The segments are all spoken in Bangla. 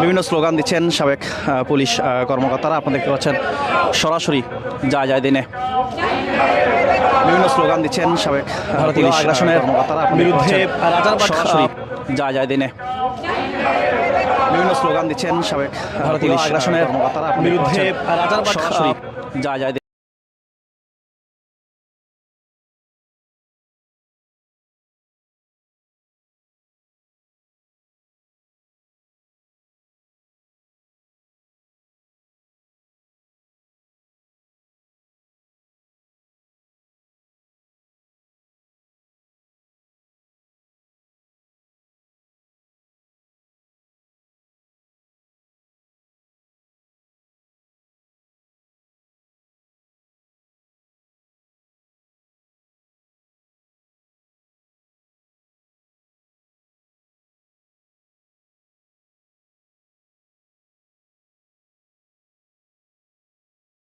বিভিন্ন স্লোগান দিচ্ছেন সাবেক পুলিশ কর্মকর্তারা। আপনারা দেখতে পাচ্ছেন সরাসরি যা যায় দিনে। বিভিন্ন স্লোগান দিচ্ছেন সাবেক ভারতীয় পুলিশ, আপনি বিরুদ্ধে সরাসরি যা যায় দিনে। বিভিন্ন স্লোগান দিচ্ছেন সাবেক ভারতীয় পুলিশ, আপনি বিরুদ্ধে সরাসরি যা যায়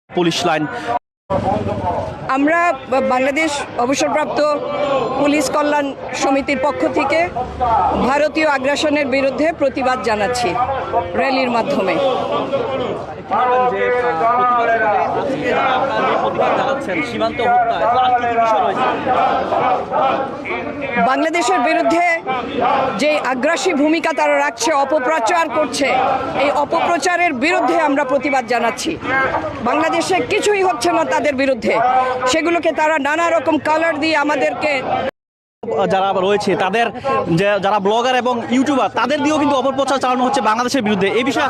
পুলিশ লাইন। আমরা বাংলাদেশ অবসরপ্রাপ্ত পুলিশ কল্যাণ সমিতির পক্ষ থেকে ভারতীয় আগ্রাসনের বিরুদ্ধে প্রতিবাদ জানাচ্ছি র্যালির মাধ্যমে। সীমান্ত হত্যা আর কি কি বিষয় রয়েছে? বাংলাদেশের বিরুদ্ধে যে আগ্রাসী ভূমিকা তারা রাখছে অপপ্রচার করছে এই অপপ্রচারের বিরুদ্ধে আমরা প্রতিবাদ জানাচ্ছি। বাংলাদেশে কিছুই হচ্ছে না তাদের বিরুদ্ধে। সেগুলোকে তারা নানা রকম কালার দিয়ে আমাদেরকে যারা রয়েছে, তাদের যারা ব্লগার এবং ইউটিউবার, তাদের দিয়েও কিন্তু অপপ্রচার চালানো হচ্ছে বাংলাদেশের বিরুদ্ধে। এই বিষয়ে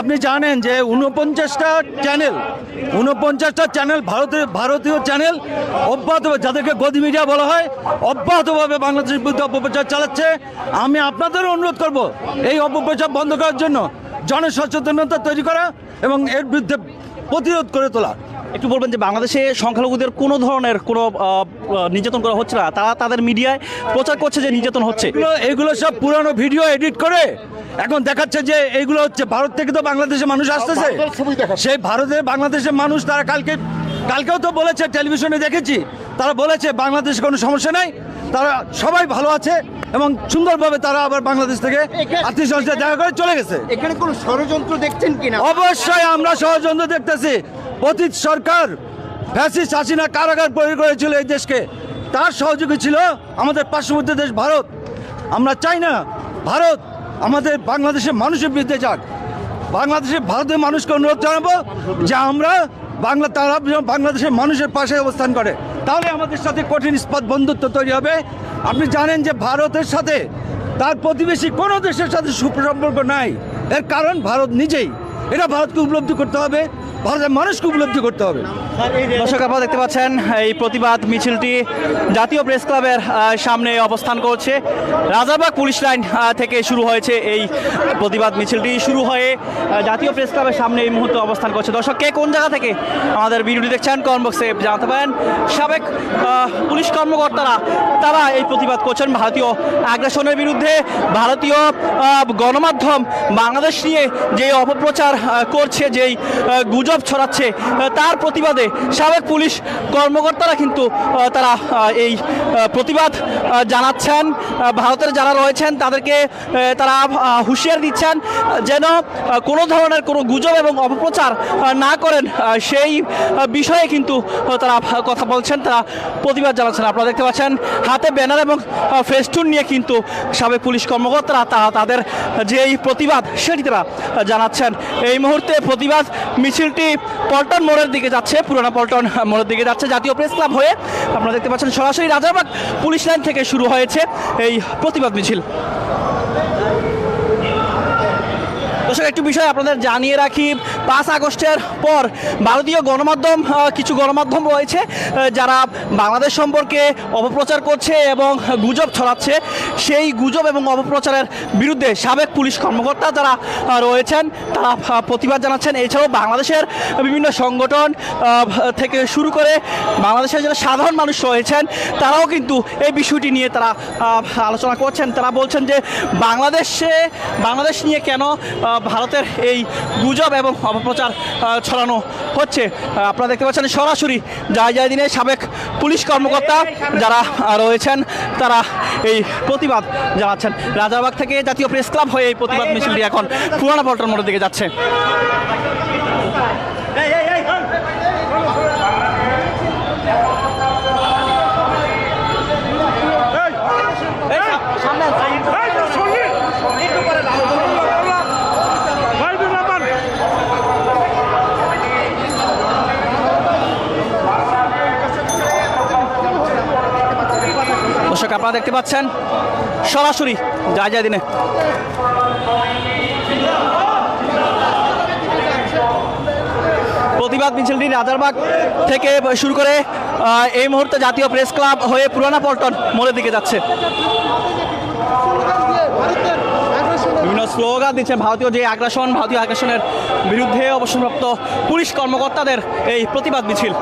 আপনি জানেন যে উনপঞ্চাশটা চ্যানেল উনপঞ্চাশটা চ্যানেল ভারতের ভারতীয় চ্যানেল অব্যাহতভাবে, যাদেরকে গদি মিডিয়া বলা হয়, অব্যাহতভাবে বাংলাদেশের বিরুদ্ধে অপপ্রচার চালাচ্ছে। আমি আপনাদেরও অনুরোধ করব, এই অপপ্রচার বন্ধ করার জন্য জনসচেতনতা তৈরি করা এবং এর বিরুদ্ধে প্রতিরোধ করে তোলা। একটু বলবেন যে বাংলাদেশে সংখ্যালঘুদের কোনো ধরনের কোনো নির্যাতন করা হচ্ছে না? তারা তাদের মিডিয়ায় প্রচার করছে যে নির্যাতন হচ্ছে। এগুলো সব পুরানো ভিডিও এডিট করে এখন দেখাচ্ছে যে এইগুলো হচ্ছে ভারত থেকে তো বাংলাদেশের মানুষ আসতেছে। সেই ভারতের বাংলাদেশের মানুষ তারা কালকে কালকেও তো বলেছে টেলিভিশনে দেখেছি তারা বলেছে বাংলাদেশে কোনো সমস্যা নাই তারা সবাই ভালো আছে এবং সুন্দরভাবে তারা আবার বাংলাদেশ থেকে আত্মীয় স্বজনদের দেখা করে চলে গেছে। এখানে কোনো ষড়যন্ত্র দেখছেন কিনা? অবশ্যই আমরা ষড়যন্ত্র দেখতেছি। অতীত সরকার ফ্যাসিস্ট হাসিনা কারাগার তৈরি করেছিল এই দেশকে। তার সহযোগী ছিল আমাদের পার্শ্ববর্তী দেশ ভারত। আমরা চাই না ভারত আমাদের বাংলাদেশের মানুষের বিরুদ্ধে যাক। বাংলাদেশের ভারতের মানুষকে অনুরোধ জানাব যে আমরা বাংলা তারা বাংলাদেশের মানুষের পাশে অবস্থান করে। তাহলে আমাদের সাথে কঠিন ইস্পাত বন্ধুত্ব তৈরি হবে। আপনি জানেন যে ভারতের সাথে তার প্রতিবেশী কোনো দেশের সাথে সুসম্পর্ক নাই। এর কারণ ভারত নিজেই। এটা ভারতকে উপলব্ধি করতে হবে, ভারতের মানুষকে উপলব্ধি করতে হবে। দর্শক, আপনারা দেখতে পাচ্ছেন, এই প্রতিবাদ মিছিলটি জাতীয় প্রেস ক্লাবের সামনে অবস্থান করছে। রাজারবাগ পুলিশ লাইন থেকে শুরু হয়েছে এই প্রতিবাদ মিছিলটি। শুরু হয়ে জাতীয় প্রেস ক্লাবের সামনে এই মুহূর্তে অবস্থান করছে। দর্শক, কে কোন জায়গা থেকে আমাদের ভিডিওটি দেখছেন কমেন্ট বক্সে জানাতে পারেন। সাবেক পুলিশ কর্মকর্তারা, তারা এই প্রতিবাদ করছেন ভারতীয় আগ্রাসনের বিরুদ্ধে। ভারতীয় গণমাধ্যম বাংলাদেশ নিয়ে যে অপপ্রচার করছে, যেই গুজব ছড়াচ্ছে তার প্রতিবাদে সাবেক পুলিশ কর্মকর্তারা কিন্তু তারা এই প্রতিবাদ জানাচ্ছেন ভারতের যারা রয়েছেন, তাদেরকে তারা হুঁশিয়ার দিচ্ছেন যেন কোনো ধরনের কোনো গুজব এবং অপপ্রচার না করেন সেই বিষয়ে কিন্তু তারা কথা বলছেন, তারা প্রতিবাদ জানাচ্ছেন। আপনারা দেখতে পাচ্ছেন, হাতে ব্যানার এবং ফেস্টুন নিয়ে কিন্তু সাবেক পুলিশ কর্মকর্তারা তারা তাদের যে এই প্রতিবাদ, সেটি তারা জানাচ্ছেন। এই মুহূর্তে প্রতিবাদ মিছিলটি পল্টন মোড়ের দিকে যাচ্ছে, পুরোনো পল্টন মোড়ের দিকে যাচ্ছে জাতীয় প্রেস ক্লাব হয়ে। আপনারা দেখতে পাচ্ছেন সরাসরি রাজারবাগ পুলিশ লাইন থেকে শুরু হয়েছে এই প্রতিবাদ মিছিল। দর্শক একটু বিষয় আপনাদের জানিয়ে রাখি, পাঁচ আগস্টের পর ভারতীয় গণমাধ্যম কিছু গণমাধ্যম রয়েছে যারা বাংলাদেশ সম্পর্কে অপপ্রচার করছে এবং গুজব ছড়াচ্ছে। সেই গুজব এবং অপপ্রচারের বিরুদ্ধে সাবেক পুলিশ কর্মকর্তা যারা রয়েছেন, তারা প্রতিবাদ জানাচ্ছেন। এছাড়াও বাংলাদেশের বিভিন্ন সংগঠন থেকে শুরু করে বাংলাদেশের যারা সাধারণ মানুষ রয়েছেন, তারাও কিন্তু এই বিষয়টি নিয়ে তারা আলোচনা করছেন। তারা বলছেন যে, বাংলাদেশে, বাংলাদেশ নিয়ে কেন ভারতের এই গুজব এবং অপপ্রচার ছড়ানো হচ্ছে। আপনারা দেখতে পাচ্ছেন সরাসরি দিনে সাবেক পুলিশ কর্মকর্তা যারা রয়েছেন তারা এই প্রতিবাদ জানাচ্ছেন। রাজাবাগ থেকে জাতীয় প্রেস ক্লাব হয়ে এই প্রতিবাদ মিছিলটি এখন পুরানা পল্টন মোড়ের দিকে যাচ্ছে। দর্শক, আপনারা দেখতে পাচ্ছেন, সরাসরি যায় যায় দিনে। প্রতিবাদ মিছিলটি রাজারবাগ থেকে শুরু করে এই মুহূর্তে জাতীয় প্রেস ক্লাব হয়ে পুরানা পল্টন মোড়ের দিকে যাচ্ছে। বিভিন্ন স্লোগান দিচ্ছে ভারতীয় যে আগ্রাসন, ভারতীয় আগ্রাসনের বিরুদ্ধে অবসরপ্রাপ্ত পুলিশ কর্মকর্তাদের এই প্রতিবাদ মিছিল।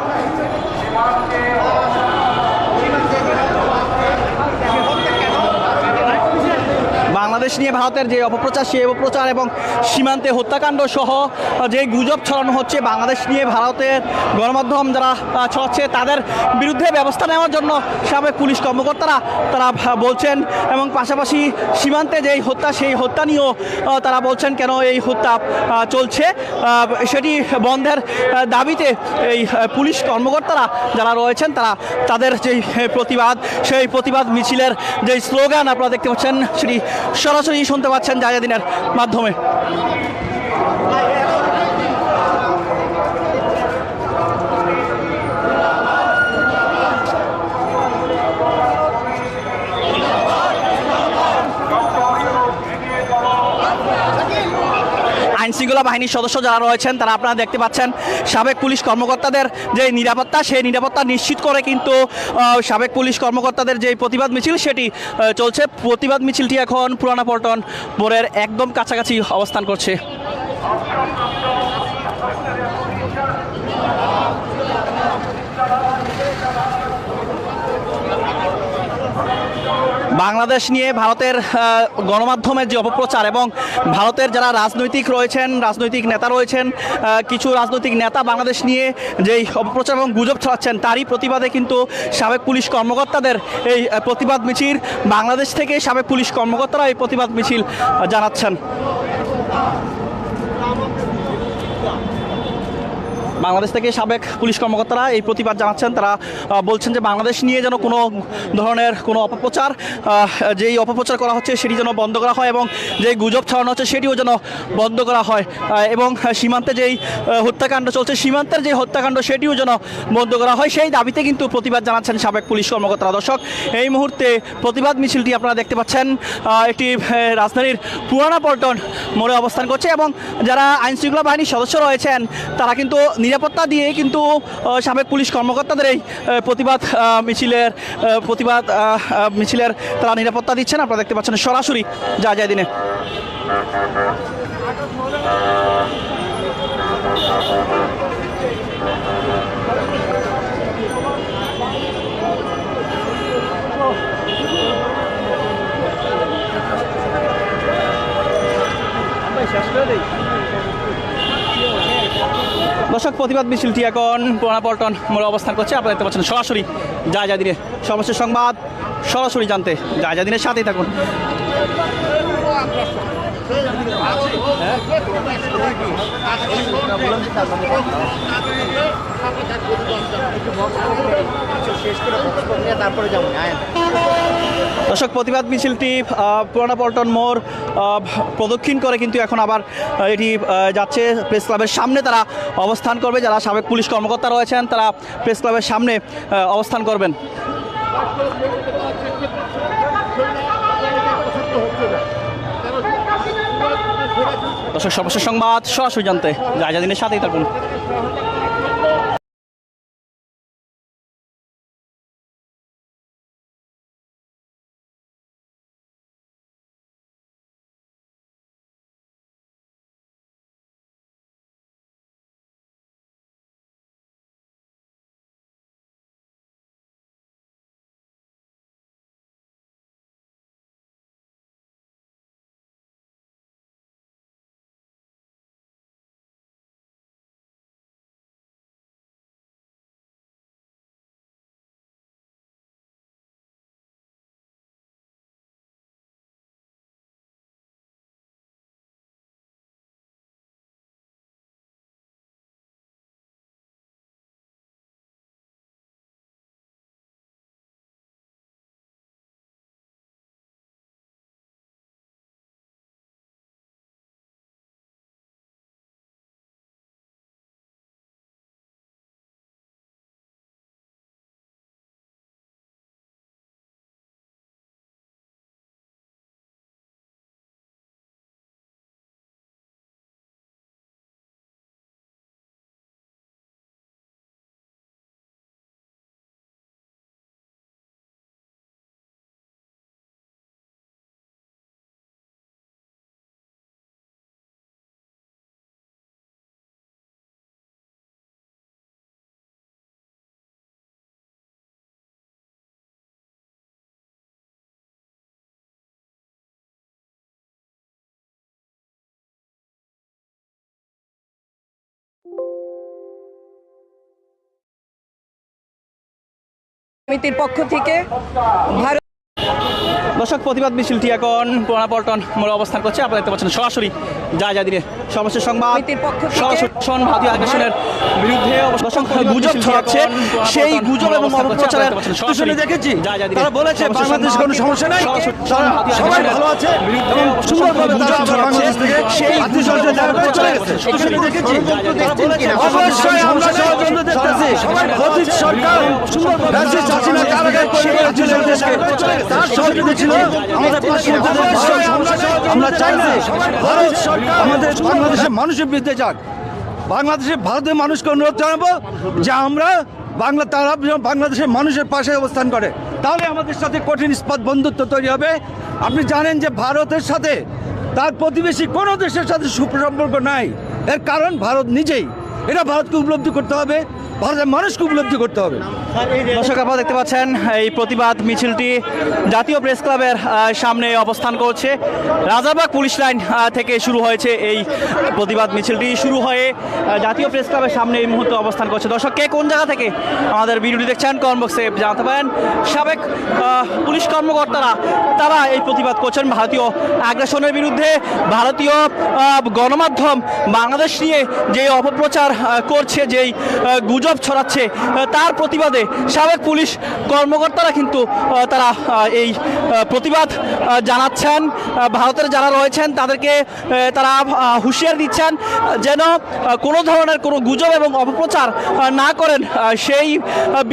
বাংলাদেশ নিয়ে ভারতের যে অপপ্রচার, সেই অপপ্রচার এবং সীমান্তে হত্যাকাণ্ড সহ যে গুজব ছড়ানো হচ্ছে, বাংলাদেশ নিয়ে ভারতের গণমাধ্যম যারা ছড়াচ্ছে, তাদের বিরুদ্ধে ব্যবস্থা নেওয়ার জন্য সাবেক পুলিশ কর্মকর্তারা, তারা বলছেন এবং পাশাপাশি সীমান্তে যেই হত্যা, সেই হত্যা নিয়েও তারা বলছেন কেন এই হত্যা চলছে। সেটি বন্ধের দাবিতে এই পুলিশ কর্মকর্তারা যারা রয়েছেন, তারা তাদের যেই প্রতিবাদ, সেই প্রতিবাদ মিছিলের যে স্লোগান আপনারা দেখতে পাচ্ছেন, সেটি সরাসরি শুনতে পাচ্ছেন জায়গাদিনের মাধ্যমে। আইন শৃঙ্খলা বাহিনীর সদস্য যারা রয়েছেন, তারা আপনারা দেখতে পাচ্ছেন সাবেক পুলিশ কর্মকর্তাদের যে নিরাপত্তা, সেই নিরাপত্তা নিশ্চিত করে কিন্তু সাবেক পুলিশ কর্মকর্তাদের যে প্রতিবাদ মিছিল, সেটি চলছে। প্রতিবাদ মিছিলটি এখন পুরানা পল্টন মোড়ের একদম কাছাকাছি অবস্থান করছে। বাংলাদেশ নিয়ে ভারতের গণমাধ্যমের যে অপপ্রচার এবং ভারতের যারা রাজনৈতিক রয়েছেন, রাজনৈতিক নেতা রয়েছেন কিছু রাজনৈতিক নেতা বাংলাদেশ নিয়ে যেই অপপ্রচার এবং গুজব ছড়াচ্ছেন, তারই প্রতিবাদে কিন্তু সাবেক পুলিশ কর্মকর্তাদের এই প্রতিবাদ মিছিল, বাংলাদেশ থেকে সাবেক পুলিশ কর্মকর্তারা এই প্রতিবাদ মিছিল জানাচ্ছেন। বাংলাদেশ থেকে সাবেক পুলিশ কর্মকর্তারা এই প্রতিবাদ জানাচ্ছেন। তারা বলছেন যে বাংলাদেশ নিয়ে যেন কোনো ধরনের কোনো অপপ্রচার যেই অপপ্রচার করা হচ্ছে সেটি যেন বন্ধ করা হয় এবং যেই গুজব ছড়ানো হচ্ছে সেটিও যেন বন্ধ করা হয়। এবং সীমান্তে যেই হত্যাকাণ্ড চলছে, সীমান্তের যে হত্যাকাণ্ড সেটিও যেন বন্ধ করা হয়, সেই দাবিতে কিন্তু প্রতিবাদ জানাচ্ছেন সাবেক পুলিশ কর্মকর্তারা। দর্শক, এই মুহূর্তে প্রতিবাদ মিছিলটি আপনারা দেখতে পাচ্ছেন একটি রাজধানীর পুরানা পল্টন মোড়ে অবস্থান করছে এবং যারা আইন শৃঙ্খলা বাহিনীর সদস্য রয়েছেন, তারা কিন্তু নিরাপত্তা দিয়ে কিন্তু সাবেক পুলিশ কর্মকর্তাদের এই প্রতিবাদ মিছিলের প্রতিবাদ মিছিলের তারা নিরাপত্তা দিচ্ছেন। আপনারা দেখতে পাচ্ছেন সরাসরি যা যায় দিনে। দর্শক, প্রতিবাদ মিছিলটি এখন মূল মোড়ে অবস্থান করছে। আপনারা দেখতে পাচ্ছেন সরাসরি যা যা দিনের সমস্ত সংবাদ। সরাসরি জানতে যা যা দিনের সাথেই থাকুন। দর্শক, প্রতিবাদ মিছিলটি পুরানা পল্টন মোড় প্রদক্ষিণ করে কিন্তু এখন আবার এটি যাচ্ছে প্রেস ক্লাবের সামনে। তারা অবস্থান করবে, যারা সাবেক পুলিশ কর্মকর্তা রয়েছেন, তারা প্রেস ক্লাবের সামনে অবস্থান করবেন। দর্শক সর্বশেষ সংবাদ সরাসরি জানতে। যা যা দিনের সাথেই থাকুন। সমিতির পক্ষ থেকে ভারত দর্শক প্রতিবাদ মিছিলটি এখন পল্টন মোড়ে অবস্থান করছে আপনারা দেখতে পাচ্ছেন সরাসরি যা যা দিনে সর্বশেষ সংবাদ সরাসরি ভারতীয় আগ্রাসনের বিরুদ্ধে গুজব ছড়াচ্ছে সেই গুজব এবং অপপ্রচারের শুনে দেখেছি তারা বলেছে বাংলাদেশ কোনো সমস্যা নাই সবাই ভালো আছে এবং সুন্দরভাবে গুজব ছড়াচ্ছে। সেই চলে গেছে শুনে দেখেছি তারা বলেছে অবশ্যই আমরা ষড়যন্ত্র দেখতেছি অতীত সরকার ফ্যাসিস্ট হাসিনা কারাগার তৈরি করেছিল এই দেশকে তার সহযোগী ছিল। আমাদের পার্শ্ববর্তী দেশ ভারত। আমরা চাই না। ভারত আমাদের বাংলাদেশের মানুষের বিরুদ্ধে যাক। বাংলাদেশে ভারতের মানুষকে অনুরোধ জানাব যে আমরা বাংলা তারা বাংলাদেশের মানুষের পাশে অবস্থান করে। তাহলে আমাদের সাথে কঠিন ইস্পাত বন্ধুত্ব তৈরি হবে। আপনি জানেন যে ভারতের সাথে তার প্রতিবেশী কোনো দেশের সাথে সুসম্পর্ক নাই। এর কারণ ভারত নিজেই। এটা ভারতকে উপলব্ধি করতে হবে। ভারতের মানুষকে উপলব্ধি করতে হবে। দর্শক আপনারা দেখতে পাচ্ছেন এই প্রতিবাদ মিছিলটি জাতীয় প্রেস ক্লাবের সামনে অবস্থান করছে। রাজারবাগ পুলিশ লাইন থেকে শুরু হয়েছে এই প্রতিবাদ মিছিলটি। শুরু হয়ে জাতীয় প্রেস ক্লাবের সামনে এই মুহূর্তে অবস্থান করছে। দর্শক কে কোন জায়গা থেকে আমাদের ভিডিওটি দেখছেন কমেন্ট বক্সে জানাতে পারেন। সাবেক পুলিশ কর্মকর্তারা তারা এই প্রতিবাদ করছেন ভারতীয় আগ্রাসনের বিরুদ্ধে। ভারতীয় গণমাধ্যম বাংলাদেশ নিয়ে যে অপপ্রচার করছে যেই আহ, গুজব ছড়াচ্ছে তার প্রতিবাদে সাবেক পুলিশ কর্মকর্তারা কিন্তু তারা এই প্রতিবাদ জানাচ্ছেন ভারতের যারা রয়েছেন তাদেরকে তারা হুঁশিয়ার দিচ্ছেন যেন কোনো ধরনের কোনো গুজব এবং অপপ্রচার না করেন সেই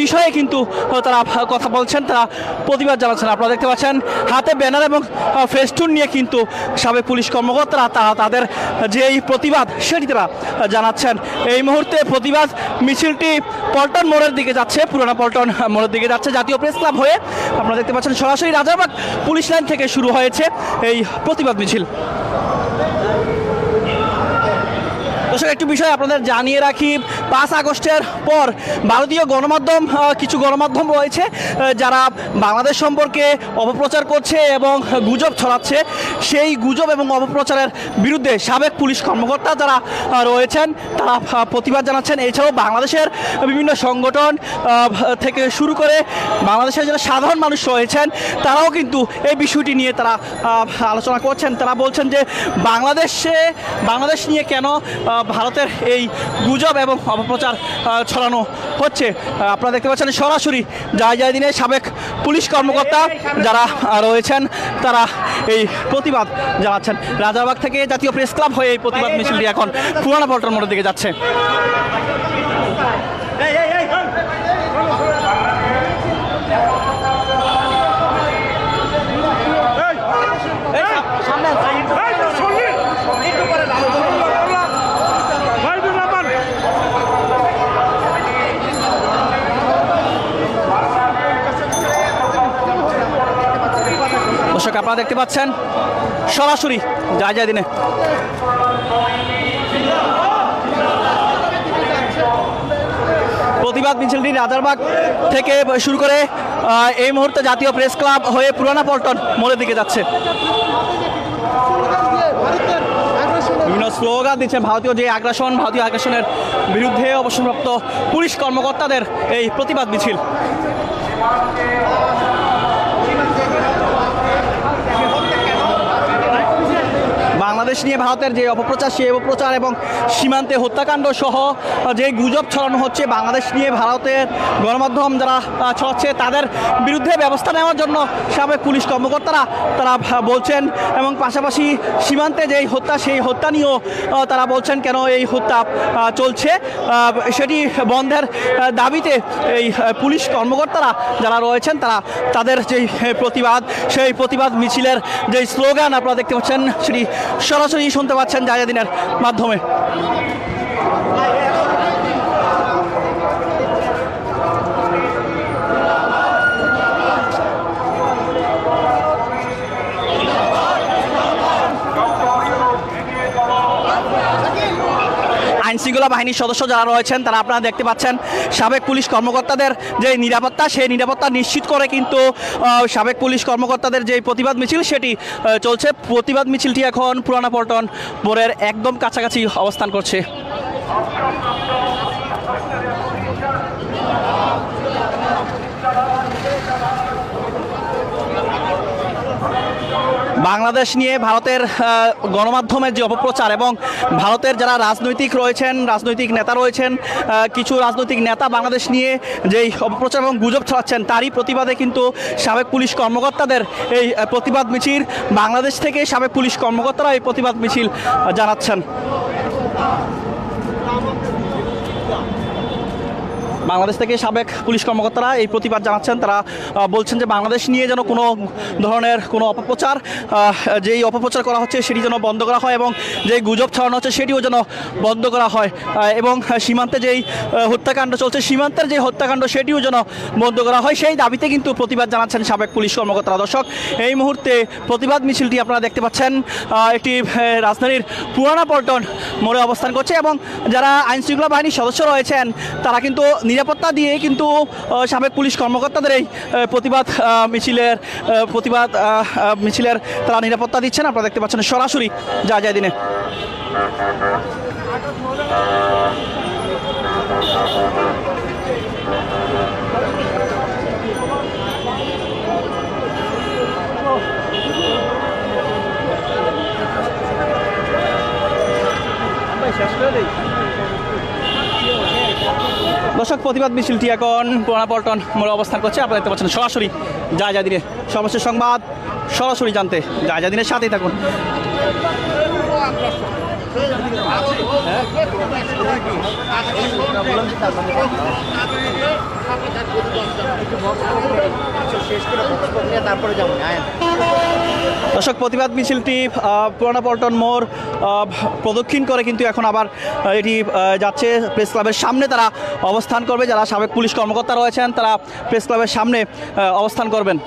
বিষয়ে কিন্তু তারা কথা বলছেন, তারা প্রতিবাদ জানাচ্ছেন। আপনারা দেখতে পাচ্ছেন, হাতে ব্যানার এবং ফেস্টুন নিয়ে কিন্তু সাবেক পুলিশ কর্মকর্তারা তারা তাদের যে এই প্রতিবাদ, সেটি তারা জানাচ্ছেন। এই মুহূর্তে প্রতিবাদ, মিছিলটি পল্টন মোড়ের দিকে যাচ্ছে, পুরোনো পল্টন মোড়ের দিকে যাচ্ছে জাতীয় প্রেস ক্লাব হয়ে। আপনারা দেখতে পাচ্ছেন সরাসরি রাজারবাগ পুলিশ লাইন থেকে শুরু হয়েছে এই প্রতিবাদ মিছিল। দর্শক, একটু বিষয় আপনাদের জানিয়ে রাখি, পাঁচ আগস্টের পর ভারতীয় গণমাধ্যম কিছু গণমাধ্যম রয়েছে যারা বাংলাদেশ সম্পর্কে অপপ্রচার করছে এবং গুজব ছড়াচ্ছে। সেই গুজব এবং অপপ্রচারের বিরুদ্ধে সাবেক পুলিশ কর্মকর্তা যারা রয়েছেন, তারা প্রতিবাদ জানাচ্ছেন। এছাড়াও বাংলাদেশের বিভিন্ন সংগঠন থেকে শুরু করে বাংলাদেশের যারা সাধারণ মানুষ রয়েছেন, তারাও কিন্তু এই বিষয়টি নিয়ে তারা আলোচনা করছেন। তারা বলছেন যে, বাংলাদেশে, বাংলাদেশ নিয়ে কেন ভারতের এই গুজব এবং অপপ্রচার ছড়ানো হচ্ছে। আপনারা দেখতে পাচ্ছেন সরাসরি দিনে সাবেক পুলিশ কর্মকর্তা যারা রয়েছেন, তারা এই প্রতিবাদ জানাচ্ছেন। রাজারবাগ থেকে জাতীয় প্রেস ক্লাব হয়ে এই প্রতিবাদ মিছিলটি এখন পুরানা পল্টন মোড়ের দিকে যাচ্ছে। দর্শক, আপনারা দেখতে পাচ্ছেন, সরাসরি যায় যায় দিনে। প্রতিবাদ মিছিলটি রাজারবাগ থেকে শুরু করে এই মুহূর্তে জাতীয় প্রেস ক্লাব হয়ে পুরানা পল্টন মোড়ের দিকে যাচ্ছে। বিভিন্ন স্লোগান দিচ্ছে ভারতীয় যে আগ্রাসন, ভারতীয় আগ্রাসনের বিরুদ্ধে অবসরপ্রাপ্ত পুলিশ কর্মকর্তাদের এই প্রতিবাদ মিছিল। বাংলাদেশ নিয়ে ভারতের যে অপপ্রচার, সেই অপপ্রচার এবং সীমান্তে হত্যাকাণ্ড সহ যে গুজব ছড়ানো হচ্ছে, বাংলাদেশ নিয়ে ভারতের গণমাধ্যম যারা ছড়াচ্ছে, তাদের বিরুদ্ধে ব্যবস্থা নেওয়ার জন্য সাবেক পুলিশ কর্মকর্তারা, তারা বলছেন এবং পাশাপাশি সীমান্তে যেই হত্যা, সেই হত্যা নিয়েও তারা বলছেন কেন এই হত্যা চলছে। সেটি বন্ধের দাবিতে এই পুলিশ কর্মকর্তারা যারা রয়েছেন, তারা তাদের যেই প্রতিবাদ, সেই প্রতিবাদ মিছিলের যে স্লোগান আপনারা দেখতে পাচ্ছেন, সেটি সরাসরি শুনতে পাচ্ছেন জায়গাদিনের মাধ্যমে। শৃঙ্খলা বাহিনীর সদস্য যারা রয়েছেন, তারা আপনারা দেখতে পাচ্ছেন সাবেক পুলিশ কর্মকর্তাদের যে নিরাপত্তা, সেই নিরাপত্তা নিশ্চিত করে কিন্তু সাবেক পুলিশ কর্মকর্তাদের যে প্রতিবাদ মিছিল, সেটি চলছে। প্রতিবাদ মিছিলটি এখন পুরানা পল্টন বোরের একদম কাছাকাছি অবস্থান করছে। বাংলাদেশ নিয়ে ভারতের গণমাধ্যমের যে অপপ্রচার এবং ভারতের যারা রাজনৈতিক রয়েছেন, রাজনৈতিক নেতা রয়েছেন কিছু রাজনৈতিক নেতা বাংলাদেশ নিয়ে যেই অপপ্রচার এবং গুজব ছড়াচ্ছেন, তারই প্রতিবাদে কিন্তু সাবেক পুলিশ কর্মকর্তাদের এই প্রতিবাদ মিছিল, বাংলাদেশ থেকে সাবেক পুলিশ কর্মকর্তারা এই প্রতিবাদ মিছিল জানাচ্ছেন। বাংলাদেশ থেকে সাবেক পুলিশ কর্মকর্তারা এই প্রতিবাদ জানাচ্ছেন। তারা বলছেন যে বাংলাদেশ নিয়ে যেন কোনো ধরনের কোনো অপপ্রচার যেই অপপ্রচার করা হচ্ছে সেটি যেন বন্ধ করা হয় এবং যেই গুজব ছড়ানো হচ্ছে সেটিও যেন বন্ধ করা হয়। এবং সীমান্তে যেই হত্যাকাণ্ড চলছে, সীমান্তের যে হত্যাকাণ্ড সেটিও যেন বন্ধ করা হয়, সেই দাবিতে কিন্তু প্রতিবাদ জানাচ্ছেন সাবেক পুলিশ কর্মকর্তারা। দর্শক, এই মুহূর্তে প্রতিবাদ মিছিলটি আপনারা দেখতে পাচ্ছেন একটি রাজধানীর পুরানা পল্টন মোড়ে অবস্থান করছে এবং যারা আইন শৃঙ্খলা বাহিনীর সদস্য রয়েছেন, তারা কিন্তু নিরাপত্তা দিয়ে কিন্তু সাবেক পুলিশ কর্মকর্তাদের এই প্রতিবাদ মিছিলের প্রতিবাদ মিছিলের তারা নিরাপত্তা দিচ্ছেন। আপনারা দেখতে পাচ্ছেন সরাসরি যা যায় দিনে। দর্শক, প্রতিবাদ মিছিলটি এখন পুরানা মূল অবস্থান করছে। আপনারা দেখতে পাচ্ছেন সরাসরি যা যা দিনের সর্বশেষ সংবাদ। সরাসরি জানতে যা যা দিনের সাথেই থাকুন। দর্শক প্রতিবাদ মিছিলটি পুরানা পল্টন মোড় আহ, প্রদক্ষিণ করে কিন্তু এখন আবার এটি যাচ্ছে প্রেস ক্লাবের সামনে। তারা অবস্থান করবে যারা সাবেক পুলিশ কর্মকর্তা রয়েছেন তারা প্রেস ক্লাবের সামনে অবস্থান করবেন।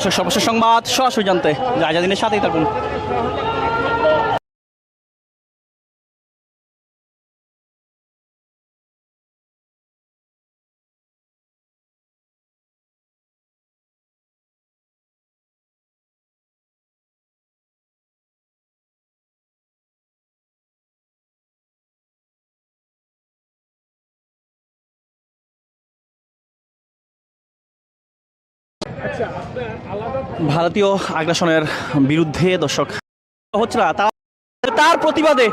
দর্শক সর্বশেষ সংবাদ সরাসরি জানতে যা যা দিনের সাথেই থাকুন। ভারতীয় আগ্রাসনের বিরুদ্ধে দর্শক হচ্ছে না, তারা প্রতিবাদে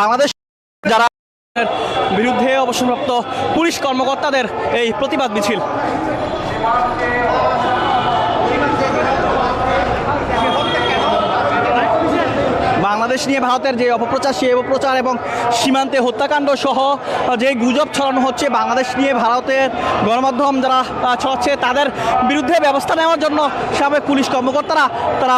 বাংলাদেশ যারা বিরুদ্ধে অবসরপ্রাপ্ত পুলিশ কর্মকর্তাদের এই প্রতিবাদ মিছিল। বাংলাদেশ নিয়ে ভারতের যে অপপ্রচার, সেই অপপ্রচার এবং সীমান্তে হত্যাকাণ্ড সহ যে গুজব ছড়ানো হচ্ছে, বাংলাদেশ নিয়ে ভারতের গণমাধ্যম যারা ছড়াচ্ছে, তাদের বিরুদ্ধে ব্যবস্থা নেওয়ার জন্য সাবেক পুলিশ কর্মকর্তারা, তারা